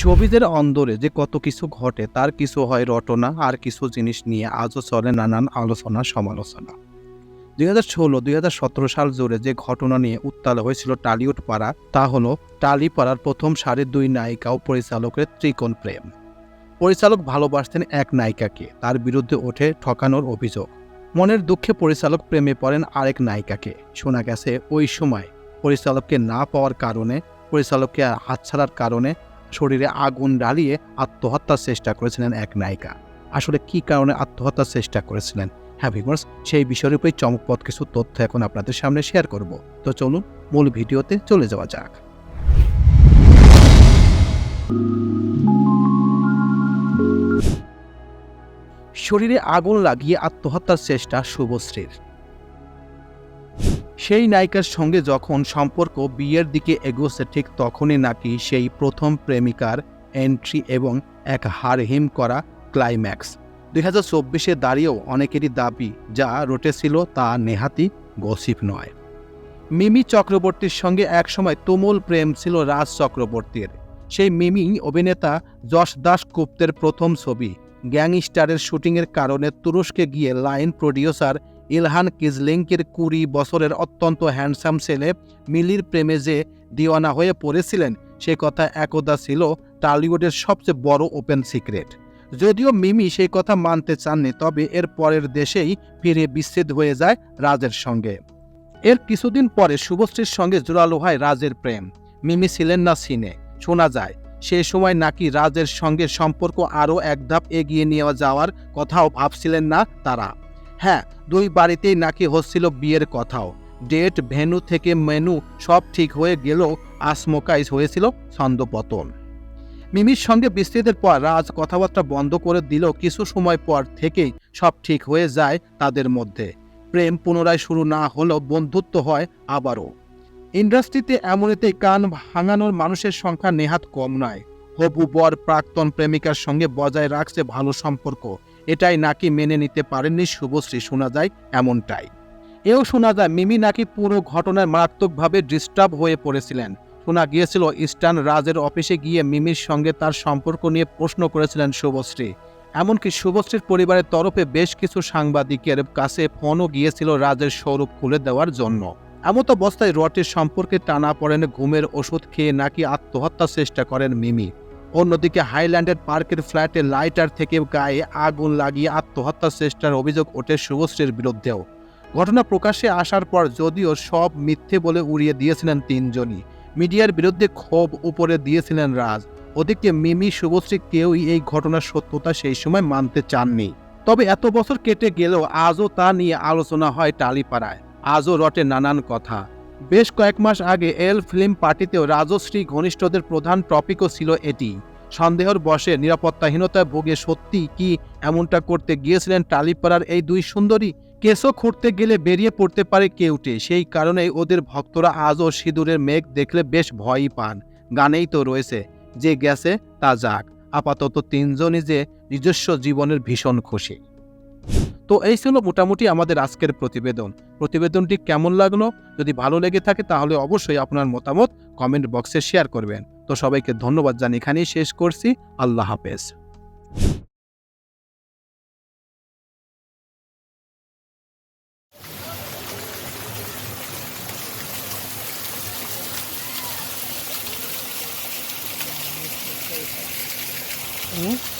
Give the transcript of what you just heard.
শোবিজের অন্দরে যে কত কিছু ঘটে, তার কিছু হয় রটনা, আর কিছু জিনিস নিয়ে আজও চলে নানান আলোচনা, সমালোচনা। দুই হাজার ষোলো, দুই হাজার সতেরো সাল জুড়ে যে ঘটনা নিয়ে উত্তাল হয়েছিল টালিউড পাড়া তা হলো টালি পাড়ার প্রথম সারির দুই নায়িকা ও পরিচালকের ত্রিকোণ প্রেম। পরিচালক ভালোবাসতেন এক নায়িকাকে, তার বিরুদ্ধে ওঠে ঠকানোর অভিযোগ। মনের দুঃখে পরিচালক প্রেমে পড়েন আরেক নায়িকাকে। শোনা গেছে, ওই সময় পরিচালককে না পাওয়ার কারণে, পরিচালককে হাতছাড়ার কারণে শরীরে আগুন ঢালিয়ে আত্মহত্যার চেষ্টা করেছিলেন এক নায়িকা। আসলে কি কারণে আত্মহত্যার চেষ্টা করেছিলেন? হ্যাঁ ভিভার্স সেই বিষয়ের উপরে চমকপদ কিছু তথ্য এখন আপনাদের সামনে শেয়ার করব। তো চলুন, মূল ভিডিওতে চলে যাওয়া যাক। শরীরে আগুন লাগিয়ে আত্মহত্যার চেষ্টা শুভশ্রীর সেই নায়িকার সঙ্গে যখন সম্পর্ক বিয়ের দিকে এগোচ্ছে ঠিক তখনই নাকি সেই প্রথম প্রেমিকার এন্ট্রি এবং এক হারহিম করা ক্লাইম্যাক্স। দুই হাজার চব্বিশে দাঁড়িয়েও অনেকেরই দাবি, যা রটেছিল তা নেহাতি গসিপ নয়। মিমি চক্রবর্তীর সঙ্গে একসময় তুমুল প্রেম ছিল রাজ চক্রবর্তীর। সেই মিমি অভিনেতা যশ দাস গুপ্তের প্রথম ছবি, গ্যাংস্টারের শুটিংয়ের কারণে তুরস্কে গিয়ে লাইন প্রডিউসার ইলহান কিজলিংকের কুড়ি বছরের অত্যন্ত হ্যান্ডসাম ছেলে মিলির প্রেমে যে দিওয়ানা হয়ে পড়েছিলেন, সে কথা একদা ছিল টালিউডের সবচেয়ে বড় ওপেন সিক্রেট। যদিও মিমি সেই কথা মানতে চাননি, তবে এর পরের দেশেই ফিরে বিচ্ছেদ হয়ে যায় রাজের সঙ্গে। এর কিছুদিন পরে শুভশ্রীর সঙ্গে জোরালো হয় রাজের প্রেম। মিমি ছিলেন না সিনে, শোনা যায়, সে সময় নাকি রাজের সঙ্গে সম্পর্ক আরও এক ধাপ এগিয়ে নিয়ে যাওয়ার কথাও ভাবছিলেন না তারা। হ্যাঁ দুই বাড়িতেই নাকি হচ্ছিল বিয়ের কথাও। ডেট, ভেন্যু থেকে মেনু সব ঠিক হয়ে গেলেও আসমোকাইজ হয়েছিল ছন্দপতন। মিমির সঙ্গে বিস্তৃতের পর রাজ কথাবার্তা বন্ধ করে দিল কিছু সময় পর থেকেই সব ঠিক হয়ে যায় তাদের মধ্যে। প্রেম পুনরায় শুরু না হলেও বন্ধুত্ব হয় আবারও। ইন্ডাস্ট্রিতে এমনিতেই কান ভাঙানোর মানুষের সংখ্যা নেহাত কম নয়। হবু বর প্রাক্তন প্রেমিকার সঙ্গে বজায় রাখছে ভালো সম্পর্ক। এটাই নাকি মেনে নিতে পারেননি শুভশ্রী, শোনা যায় এমনটাই। এও শোনা যায়, মিমি নাকি পুরো ঘটনায় মারাত্মকভাবে ডিস্টার্ব হয়ে পড়েছিলেন। শোনা গিয়েছিল, ইস্টার্ন রাজের অফিসে গিয়ে মিমির সঙ্গে তার সম্পর্ক নিয়ে প্রশ্ন করেছিলেন শুভশ্রী। এমনকি শুভশ্রীর পরিবারের তরফে বেশ কিছু সাংবাদিকের কাছে ফোনও গিয়েছিল রাজের স্বরূপ খুলে দেওয়ার জন্য। এমত অবস্থায় রটের সম্পর্কে টানা পড়েন ঘুমের ওষুধ খেয়ে নাকি আত্মহত্যার চেষ্টা করেন মিমি। অন্যদিকে হাইল্যান্ডের পার্কের ফ্ল্যাটে লাইটার থেকে গায়ে আগুন লাগিয়ে আত্মহত্যার চেষ্টার অভিযোগ ওঠে শুভশ্রীর বিরুদ্ধেও। ঘটনা প্রকাশ্যে আসার পর যদিও সব মিথ্যে বলে উড়িয়ে দিয়েছিলেন তিনজনই। মিডিয়ার বিরুদ্ধে ক্ষোভ উপরে দিয়েছিলেন রাজ। ওদিকে মিমি, শুভশ্রী কেউই এই ঘটনার সত্যতা সেই সময় মানতে চাননি। তবে এত বছর কেটে গেলেও আজও তা নিয়ে আলোচনা হয় টালিপাড়ায়। আজও রটে নানান কথা। বেশ কয়েক মাস আগে এল ফিল্ম পার্টিতেও রাজশ্রী ঘনিষ্ঠদের প্রধান টপিকও ছিল এটি। সন্দেহর বসে নিরাপত্তাহীনতায় ভোগে সত্যি কি এমনটা করতে গিয়েছিলেন টালিপাড়ার এই দুই সুন্দরী? কেসও খুঁড়তে গেলে বেরিয়ে পড়তে পারে কেউটে সেই কারণেই ওদের ভক্তরা আজও সিঁদুরের মেঘ দেখলে বেশ ভয়ই পান। গানেই তো রয়েছে, যে গেছে তা যাক, আপাতত তিনজনই যে নিজস্ব জীবনের ভীষণ খুশি। তো এই ছিল মোটামুটি আমাদের আজকের প্রতিবেদন। প্রতিবেদনটি কেমন লাগল? যদি ভালো লেগে থাকে তাহলে অবশ্যই আপনার মতামত কমেন্ট বক্সে শেয়ার করবেন। তো সবাইকে ধন্যবাদ জানিয়ে এখানেই শেষ করছি। আল্লাহ হাফেজ। হুম?